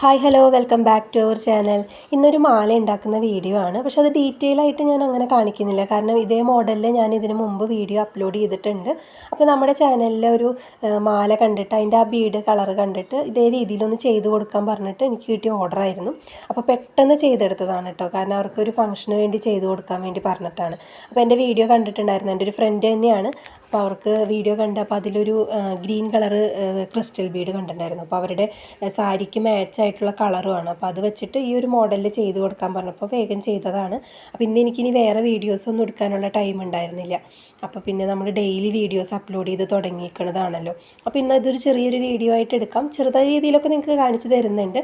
Hi hello welcome back to our channel ഇന്നൊരു മാല ഉണ്ടാക്കുന്ന വീഡിയോ ആണ്. പക്ഷെ അത് ഡീറ്റെയിൽ ആയിട്ട് ഞാൻ അങ്ങനെ കാണിക്കുന്നില്ല. കാരണം ഇതേ മോഡലിൽ ഞാൻ ഇതിന് മുമ്പ് വീഡിയോ അപ്ലോഡ് ചെയ്തിട്ടുണ്ട്. അപ്പോൾ നമ്മുടെ ചാനലിലെ ഒരു മാല കണ്ടിട്ട് അതിന്റെ ആ ബീഡ് കളർ കണ്ടിട്ട് ഇതേ രീതിയിലൊന്ന് ചെയ്ത് കൊടുക്കാൻ പറഞ്ഞിട്ട് എനിക്ക് കിട്ടിയ ഓർഡർ ആയിരുന്നു. അപ്പോൾ പെട്ടെന്ന് ചെയ്തെടുത്തതാണ് കേട്ടോ കാരണം അവർക്കൊരു ഫംഗ്ഷന് വേണ്ടി ചെയ്ത് കൊടുക്കാൻ വേണ്ടി പറഞ്ഞിട്ടാണ്. അപ്പോൾ എന്റെ വീഡിയോ കണ്ടിട്ടുണ്ടായിരുന്നു. എന്റെ ഒരു ഫ്രണ്ട് തന്നെയാണ്. അപ്പോൾ അവർക്ക് വീഡിയോ കണ്ട് അപ്പോൾ അതിലൊരു ഗ്രീൻ കളർ ക്രിസ്റ്റൽ ബീഡ് കണ്ടിട്ടുണ്ടായിരുന്നു. അപ്പോൾ അവരുടെ സാരിക്ക് മാച്ച് ആയിട്ടുള്ള കളറുമാണ് അപ്പോൾ അത് വെച്ചിട്ട് ഈ ഒരു മോഡലിൽ ചെയ്ത് കൊടുക്കാൻ പറഞ്ഞപ്പോൾ വേഗം ചെയ്തതാണ്. അപ്പോൾ ഇന്ന് എനിക്കിനി വേറെ വീഡിയോസ് ഒന്നും എടുക്കാനുള്ള ടൈം ഉണ്ടായിരുന്നില്ല. അപ്പോൾ പിന്നെ നമ്മൾ ഡെയിലി വീഡിയോസ് അപ്ലോഡ് ചെയ്ത് തുടങ്ങിയിരിക്കുന്നതാണല്ലോ അപ്പോൾ ഇന്ന് ഇതൊരു ചെറിയൊരു വീഡിയോ ആയിട്ട് എടുക്കാം. ചെറുതായ രീതിയിലൊക്കെ നിങ്ങൾക്ക് കാണിച്ചു തരുന്നുണ്ട്.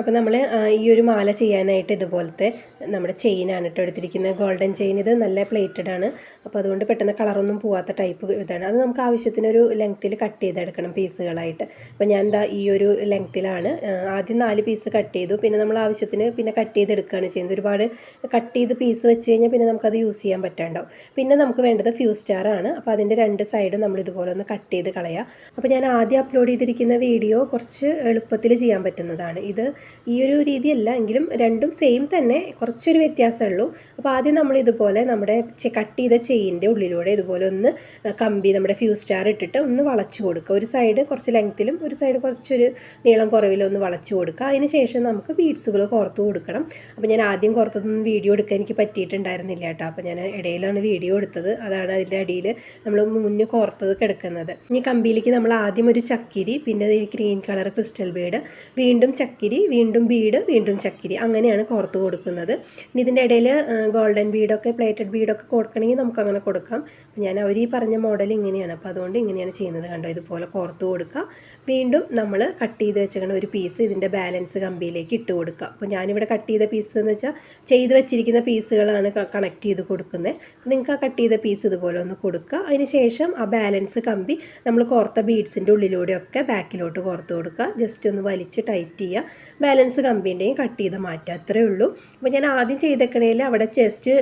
അപ്പോൾ നമ്മൾ ഈ ഒരു മാല ചെയ്യാനായിട്ട് ഇതുപോലത്തെ നമ്മുടെ ചെയിനാണ് കേട്ടോ എടുത്തിരിക്കുന്നത്. Golden chain. ഇത് നല്ല പ്ലേറ്റഡ് ആണ്. അപ്പോൾ അതുകൊണ്ട് പെട്ടെന്ന് കളറൊന്നും പോവാത്ത ടൈപ്പ് ഇതാണ്. അത് നമുക്ക് ആവശ്യത്തിനൊരു ലെങ്ത്തിൽ കട്ട് ചെയ്തെടുക്കണം പീസുകളായിട്ട്. അപ്പോൾ ഞാൻ എന്താ ഈ ഒരു ലെങ്ത്തിലാണ്. ആദ്യം നാല് പീസ് കട്ട് ചെയ്തു. പിന്നെ നമ്മൾ ആവശ്യത്തിന് പിന്നെ കട്ട് ചെയ്തെടുക്കുകയാണ് ചെയ്യുന്നത്. ഒരുപാട് കട്ട് ചെയ്ത് പീസ് വെച്ച് കഴിഞ്ഞാൽ പിന്നെ നമുക്കത് യൂസ് ചെയ്യാൻ പറ്റാണ്ടാവും. പിന്നെ നമുക്ക് വേണ്ടത് ഫ്യൂ സ്റ്റാർ ആണ്. അപ്പോൾ അതിന്റെ രണ്ട് സൈഡും നമ്മൾ ഇതുപോലെ ഒന്ന് കട്ട് ചെയ്ത് കളയാം. അപ്പോൾ ഞാൻ ആദ്യം അപ്ലോഡ് ചെയ്തിരിക്കുന്ന വീഡിയോ കുറച്ച് എളുപ്പത്തിൽ ചെയ്യാൻ പറ്റുന്നതാണ്. ഇത് ഈ ഒരു രീതിയല്ല. എങ്കിലും രണ്ടും സെയിം തന്നെ. കുറച്ചൊരു വ്യത്യാസമേ ഉള്ളൂ. അപ്പോൾ ആദ്യം നമ്മൾ ഇതുപോലെ നമ്മുടെ കട്ട് ചെയ്ത ചെയിന്റെ ഉള്ളിലൂടെ ഇതുപോലെ ഒന്ന് കമ്പി നമ്മുടെ ഫ്യൂസ് സ്റ്റാർ ഇട്ടിട്ട് ഒന്ന് വളച്ചു കൊടുക്കുക. ഒരു സൈഡ് കുറച്ച് ലെങ്ത്തിലും ഒരു സൈഡ് കുറച്ചൊരു നീളം കുറവിലും ഒന്ന് വളച്ചു കൊടുക്കുക. അതിന് ശേഷം നമുക്ക് ബീഡ്സുകൾ കുറത്ത് കൊടുക്കണം. അപ്പോൾ ഞാൻ ആദ്യം കുറത്തൊന്നും വീഡിയോ എടുക്കാൻ എനിക്ക് പറ്റിയിട്ടുണ്ടായിരുന്നില്ല കേട്ടോ. അപ്പോൾ ഞാൻ ഇടയിലാണ് വീഡിയോ എടുത്തത്. അതാണ് അതിന്റെ അടിയിൽ നമ്മൾ മുന്നേ കോർത്തത് കിടക്കുന്നത്. ഇനി കമ്പിയിലേക്ക് നമ്മൾ ആദ്യം ഒരു ചക്കിരി പിന്നെ ഗ്രീൻ കളർ ക്രിസ്റ്റൽ ബീഡ് വീണ്ടും ചക്കിരി വീണ്ടും ബീഡ് വീണ്ടും ചക്കിരി. അങ്ങനെയാണ് കോർത്ത് കൊടുക്കുന്നത്. ഇനി ഇതിന്റെ ഇടയിൽ ഗോൾഡൻ ബീഡൊക്കെ പ്ലേറ്റഡ് ബീഡൊക്കെ കൊടുക്കണമെങ്കിൽ നമുക്ക് അങ്ങനെ കൊടുക്കാം. ഞാൻ അവർ ഈ പറഞ്ഞ മോഡൽ ഇങ്ങനെയാണ്. അപ്പോൾ അതുകൊണ്ട് ഇങ്ങനെയാണ് ചെയ്യുന്നത് കണ്ടോ? ഇതുപോലെ കോർത്ത് കൊടുക്കുക. വീണ്ടും നമ്മൾ കട്ട് ചെയ്ത് വെച്ചിരിക്കുന്ന ഒരു പീസ് ഇതിന്റെ ബാലൻസ് കമ്പിയിലേക്ക് ഇട്ട് കൊടുക്കുക. അപ്പോൾ ഞാനിവിടെ കട്ട് ചെയ്ത പീസ് എന്ന് വെച്ചാൽ ചെയ്ത് വെച്ചിരിക്കുന്ന പീസുകളാണ് കണക്ട് ചെയ്ത് കൊടുക്കുന്നത്. നിങ്ങൾക്ക് ആ കട്ട് ചെയ്ത പീസ് ഇതുപോലെ ഒന്ന് കൊടുക്കുക. അതിന് ശേഷം ആ ബാലൻസ് കമ്പി നമ്മൾ കോർത്ത ബീഡ്സിന്റെ ഉള്ളിലൂടെയൊക്കെ ബാക്കിലോട്ട് കോർത്ത് കൊടുക്കുക. ജസ്റ്റ് ഒന്ന് വലിച്ച് ടൈറ്റ് ചെയ്യുക. ബാലൻസ് കമ്പീന്റെയും കട്ട് ചെയ്ത് മാറ്റുക. അത്രേ ഉള്ളൂ. അപ്പോൾ ഞാൻ ആദ്യം ചെയ്തേക്കണേൽ അവിടെ ചെസ്റ്റ്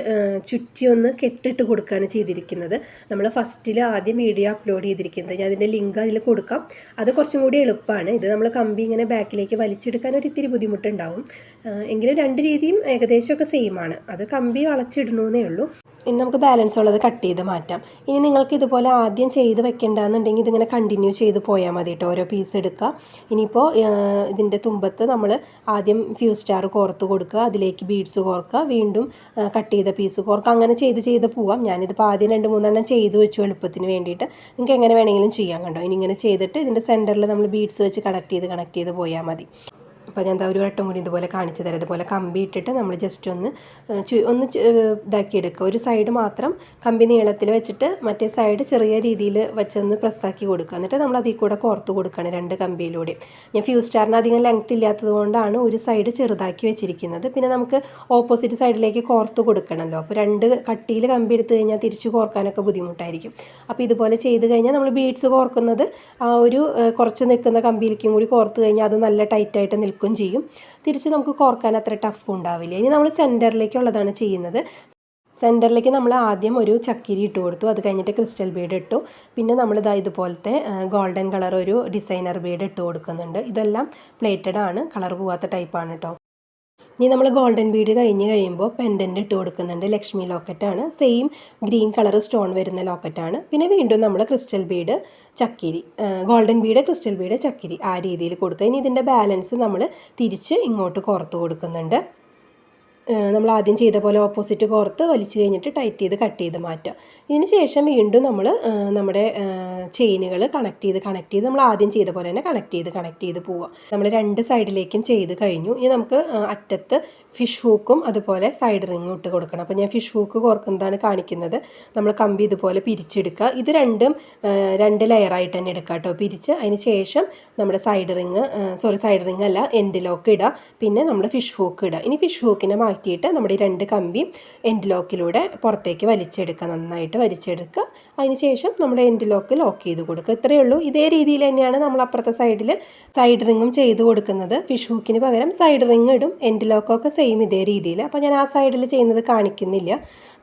ചുറ്റി ഒന്ന് കെട്ടിട്ട് കൊടുക്കുകയാണ് ചെയ്തിരിക്കുന്നത്. നമ്മൾ ഫസ്റ്റിൽ ആദ്യം വീഡിയോ അപ്ലോഡ് ചെയ്തിരിക്കുന്നത്. ഞാൻ അതിന്റെ ലിങ്ക് അതിൽ കൊടുക്കാം. അത് കുറച്ചും കൂടി എളുപ്പമാണ്. ഇത് നമ്മൾ കമ്പി ഇങ്ങനെ ബാക്കിലേക്ക് വലിച്ചെടുക്കാൻ ഒരു ഇത്തിരി ബുദ്ധിമുട്ടുണ്ടാവും. എങ്കിലും രണ്ട് രീതിയും ഏകദേശമൊക്കെ സെയിമാണ് അത് കമ്പി വളച്ചിടണമെന്നേ ഉള്ളൂ. ഇനി നമുക്ക് ബാലൻസ് ഉള്ളത് കട്ട് ചെയ്ത് മാറ്റാം. ഇനി നിങ്ങൾക്ക് ഇതുപോലെ ആദ്യം ചെയ്ത് വെക്കേണ്ടതെന്നുണ്ടെങ്കിൽ ഇതിങ്ങനെ കണ്ടിന്യൂ ചെയ്ത് പോയാൽ മതി കേട്ടോ ഓരോ പീസ് എടുക്കുക ഇനിയിപ്പോൾ ഇതിന്റെ തുമ്പത്ത് നമ്മൾ ആദ്യം ഫ്യൂ സ്റ്റാർ കോർത്ത് കൊടുക്കുക. അതിലേക്ക് ബീഡ്സ് കോർക്കുക. വീണ്ടും കട്ട് ചെയ്ത പീസ് കോർക്കുക. അങ്ങനെ ചെയ്ത് ചെയ്ത് പോവാം. ഞാനിതിപ്പോൾ ആദ്യം രണ്ട് മൂന്നെണ്ണം ചെയ്ത് വെച്ചു എളുപ്പത്തിന് വേണ്ടിയിട്ട്. നിങ്ങൾക്ക് എങ്ങനെ വേണമെങ്കിലും ചെയ്യാം കണ്ടോ. ഇനി ഇങ്ങനെ ചെയ്തിട്ട് ഇതിന്റെ സെന്ററിൽ നമ്മൾ ബീഡ്സ് വെച്ച് കണക്ട് ചെയ്ത് കണക്ട് ചെയ്ത് പോയാൽ മതി. അപ്പോൾ ഞാൻ ഒരു വട്ടം കൂടി ഇതുപോലെ കാണിച്ചു തരാം. ഇതുപോലെ കമ്പി ഇട്ടിട്ട് നമ്മൾ ജസ്റ്റ് ഒന്ന് ഒന്ന് ഇതാക്കി എടുക്കുക ഒരു സൈഡ് മാത്രം കമ്പി നീളത്തിൽ വെച്ചിട്ട് മറ്റേ സൈഡ് ചെറിയ രീതിയിൽ വെച്ചൊന്ന് പ്രസ്സാക്കി കൊടുക്കുക. എന്നിട്ട് നമ്മൾ അതിൽ കൂടെ കോർത്ത് കൊടുക്കുകയാണ് രണ്ട് കമ്പിയിലൂടെ. ഞാൻ ഫ്യൂസ് സ്റ്റാറിന് അധികം ലെങ്ത് ഇല്ലാത്തത് കൊണ്ടാണ് ഒരു സൈഡ് ചെറുതാക്കി വെച്ചിരിക്കുന്നത്. പിന്നെ നമുക്ക് ഓപ്പോസിറ്റ് സൈഡിലേക്ക് കോർത്ത് കൊടുക്കണമല്ലോ അപ്പോൾ രണ്ട് കട്ടിയിൽ കമ്പി എടുത്തു കഴിഞ്ഞാൽ തിരിച്ച് കോർക്കാനൊക്കെ ബുദ്ധിമുട്ടായിരിക്കും. അപ്പോൾ ഇതുപോലെ ചെയ്ത് കഴിഞ്ഞാൽ നമ്മൾ ബീഡ്സ് കോർക്കുന്നത് ആ ഒരു കുറച്ച് നിൽക്കുന്ന കമ്പിയിലേക്കും കൂടി കോർത്ത് കഴിഞ്ഞാൽ അത് നല്ല ടൈറ്റായിട്ട് നിൽക്കുകയും ചെയ്യും. തിരിച്ച് നമുക്ക് കോർക്കാൻ അത്ര ടഫ് ഉണ്ടാവില്ല. ഇനി നമ്മൾ സെന്ററിലേക്കുള്ളതാണ് ചെയ്യുന്നത്. സെന്ററിലേക്ക് നമ്മൾ ആദ്യം ഒരു ചക്കിരി ഇട്ട് കൊടുത്തു. അത് കഴിഞ്ഞിട്ട് ക്രിസ്റ്റൽ ബീഡ് ഇട്ടു. പിന്നെ നമ്മൾ ഇതാ ഇതുപോലത്തെ ഗോൾഡൻ കളർ ഒരു ഡിസൈനർ ബീഡ് ഇട്ട് കൊടുക്കുന്നുണ്ട്. ഇതെല്ലാം പ്ലേറ്റഡ് ആണ്. കളർ പോവാത്ത ടൈപ്പാണ് കേട്ടോ ഇനി നമ്മൾ ഗോൾഡൻ ബീഡ് കഴിഞ്ഞ് കഴിയുമ്പോൾ പെൻഡന്റ് ഇട്ട് കൊടുക്കുന്നുണ്ട്. ലക്ഷ്മി ലോക്കറ്റാണ് സെയിം ഗ്രീൻ കളർ സ്റ്റോൺ വരുന്ന ലോക്കറ്റാണ് പിന്നെ വീണ്ടും നമ്മൾ ക്രിസ്റ്റൽ ബീഡ് ചക്കിരി ഗോൾഡൻ ബീഡ് ക്രിസ്റ്റൽ ബീഡ് ചക്കിരി ആ രീതിയിൽ കൊടുക്കുക. ഇനി ഇതിന്റെ ബാലൻസ് നമ്മൾ തിരിച്ച് ഇങ്ങോട്ട് കോർത്ത് കൊടുക്കുന്നുണ്ട്. നമ്മൾ ആദ്യം ചെയ്ത പോലെ ഓപ്പോസിറ്റ് കോർത്ത് വലിച്ചു കഴിഞ്ഞിട്ട് ടൈറ്റ് ചെയ്ത് കട്ട് ചെയ്ത് മാറ്റാം ഇതിന് ശേഷം വീണ്ടും നമ്മൾ നമ്മുടെ ചെയിനുകൾ കണക്ട് ചെയ്ത് കണക്ട് ചെയ്ത് നമ്മൾ ആദ്യം ചെയ്ത പോലെ തന്നെ കണക്ട് ചെയ്ത് കണക്ട് ചെയ്ത് പോവുക. നമ്മൾ രണ്ട് സൈഡിലേക്കും ചെയ്ത് കഴിഞ്ഞു. ഇനി നമുക്ക് അറ്റത്ത് ഫിഷ് ഹൂക്കും അതുപോലെ സൈഡ് റിങ്ങും ഇട്ട് കൊടുക്കണം. അപ്പോൾ ഞാൻ ഫിഷ് ഹൂക്ക് കോർക്കുന്നതാണ് കാണിക്കുന്നത്. നമ്മൾ കമ്പി ഇതുപോലെ പിരിച്ചെടുക്കുക. ഇത് രണ്ടും രണ്ട് ലെയറായിട്ട് തന്നെ എടുക്കുക കേട്ടോ. പിരിച്ച് അതിന് ശേഷം നമ്മുടെ side ring sorry side ring അല്ല എൻഡ് ലോക്ക് ഇടുക. പിന്നെ നമ്മൾ ഫിഷ് ഹൂക്ക് ഇടുക. ഇനി ഫിഷ് ഹൂക്കിനെ മാറ്റിയിട്ട് നമ്മുടെ ഈ രണ്ട് കമ്പി എൻഡ് ലോക്കിലൂടെ പുറത്തേക്ക് വലിച്ചെടുക്കുക. നന്നായിട്ട് വലിച്ചെടുക്കുക. അതിന് ശേഷം നമ്മുടെ എൻഡ് ലോക്ക് ലോക്ക് ചെയ്ത് കൊടുക്കുക. ഇത്രയേ ഉള്ളൂ. ഇതേ രീതിയിൽ തന്നെയാണ് നമ്മൾ അപ്പുറത്തെ സൈഡിൽ സൈഡ് റിങ്ങും ചെയ്ത് കൊടുക്കുന്നത്. ഫിഷ് ഹൂക്കിന് പകരം സൈഡ് റിങ് ഇടും. എൻഡ് ലോക്കൊക്കെ സെയിം ഇതേ രീതിയിൽ അപ്പോൾ ഞാൻ ആ സൈഡിൽ ചെയ്യുന്നത് കാണിക്കുന്നില്ല.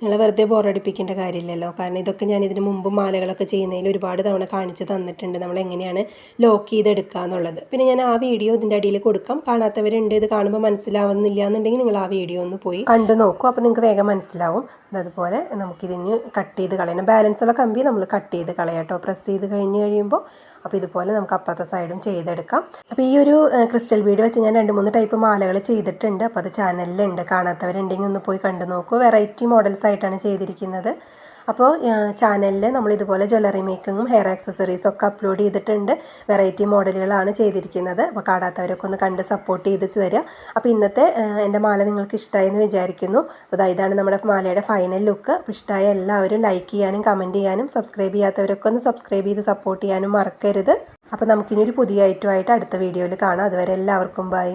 നിങ്ങൾ വെറുതെ ബോറടിപ്പിക്കേണ്ട കാര്യമില്ലല്ലോ. കാരണം ഇതൊക്കെ ഞാൻ ഇതിന് മുമ്പ് മാലകളൊക്കെ ചെയ്യുന്നതിൽ ഒരുപാട് തവണ കാണിച്ച് തന്നിട്ടുണ്ട്. നമ്മൾ എങ്ങനെയാണ് ലോക്ക് ചെയ്തെടുക്കുക എന്നുള്ളത്. പിന്നെ ഞാൻ ആ വീഡിയോ ഇതിന്റെ അടിയിൽ കൊടുക്കാം. കാണാത്തവരുണ്ട് ഇത് കാണുമ്പോൾ മനസ്സിലാവുന്നില്ല എന്നുണ്ടെങ്കിൽ നിങ്ങൾ ആ വീഡിയോ ഒന്ന് പോയി കണ്ടു നോക്കും. അപ്പോൾ നിങ്ങൾക്ക് വേഗം മനസ്സിലാവും. അതുപോലെ നമുക്കിതിന് കട്ട് ചെയ്ത് കളയണം. ബാലൻസുള്ള കമ്പി നമ്മൾ കട്ട് ചെയ്ത് കളയാം കേട്ടോ പ്രസ് ചെയ്ത് കഴിഞ്ഞ് കഴിയുമ്പോൾ അപ്പോൾ ഇതുപോലെ നമുക്ക് അപ്പുറത്തെ സൈഡും ചെയ്തെടുക്കാം. അപ്പോൾ ഈ ഒരു ക്രിസ്റ്റൽ ബീഡ് വെച്ച് ഞാൻ രണ്ട് മൂന്ന് ടൈപ്പ് മാലകൾ ചെയ്തിട്ടുണ്ട്. അപ്പോൾ അത് ചാനലിലുണ്ട്. കാണാത്തവരുണ്ടെങ്കിൽ ഒന്ന് പോയി കണ്ടു നോക്കൂ. വെറൈറ്റി മോഡൽസ് ആയിട്ടാണ് ചെയ്തിരിക്കുന്നത്. അപ്പോൾ ചാനലിൽ നമ്മൾ ഇതുപോലെ ജ്വല്ലറി മേക്കിങ്ങും ഹെയർ ആക്സസറീസും ഒക്കെ അപ്ലോഡ് ചെയ്തിട്ടുണ്ട്. വെറൈറ്റി മോഡലുകളാണ് ചെയ്തിരിക്കുന്നത്. അപ്പോൾ കാണാത്തവരൊക്കെ ഒന്ന് കണ്ട് സപ്പോർട്ട് ചെയ്ത് തരിക അപ്പോൾ ഇന്നത്തെ എന്റെ മാല നിങ്ങൾക്ക് ഇഷ്ടമായി എന്ന് വിചാരിക്കുന്നു. അപ്പോൾ ഇതാണ് നമ്മുടെ മാലയുടെ ഫൈനൽ ലുക്ക് അപ്പോൾ ഇഷ്ടമായ എല്ലാവരും ലൈക്ക് ചെയ്യാനും കമന്റ് ചെയ്യാനും സബ്സ്ക്രൈബ് ചെയ്യാത്തവരൊക്കെ ഒന്ന് സബ്സ്ക്രൈബ് ചെയ്ത് സപ്പോർട്ട് ചെയ്യാനും മറക്കരുത്. അപ്പോൾ നമുക്കിനി ഒരു പുതിയ ഐറ്റമായിട്ട് അടുത്ത വീഡിയോയിൽ കാണാം. അതുവരെ എല്ലാവർക്കും ബൈ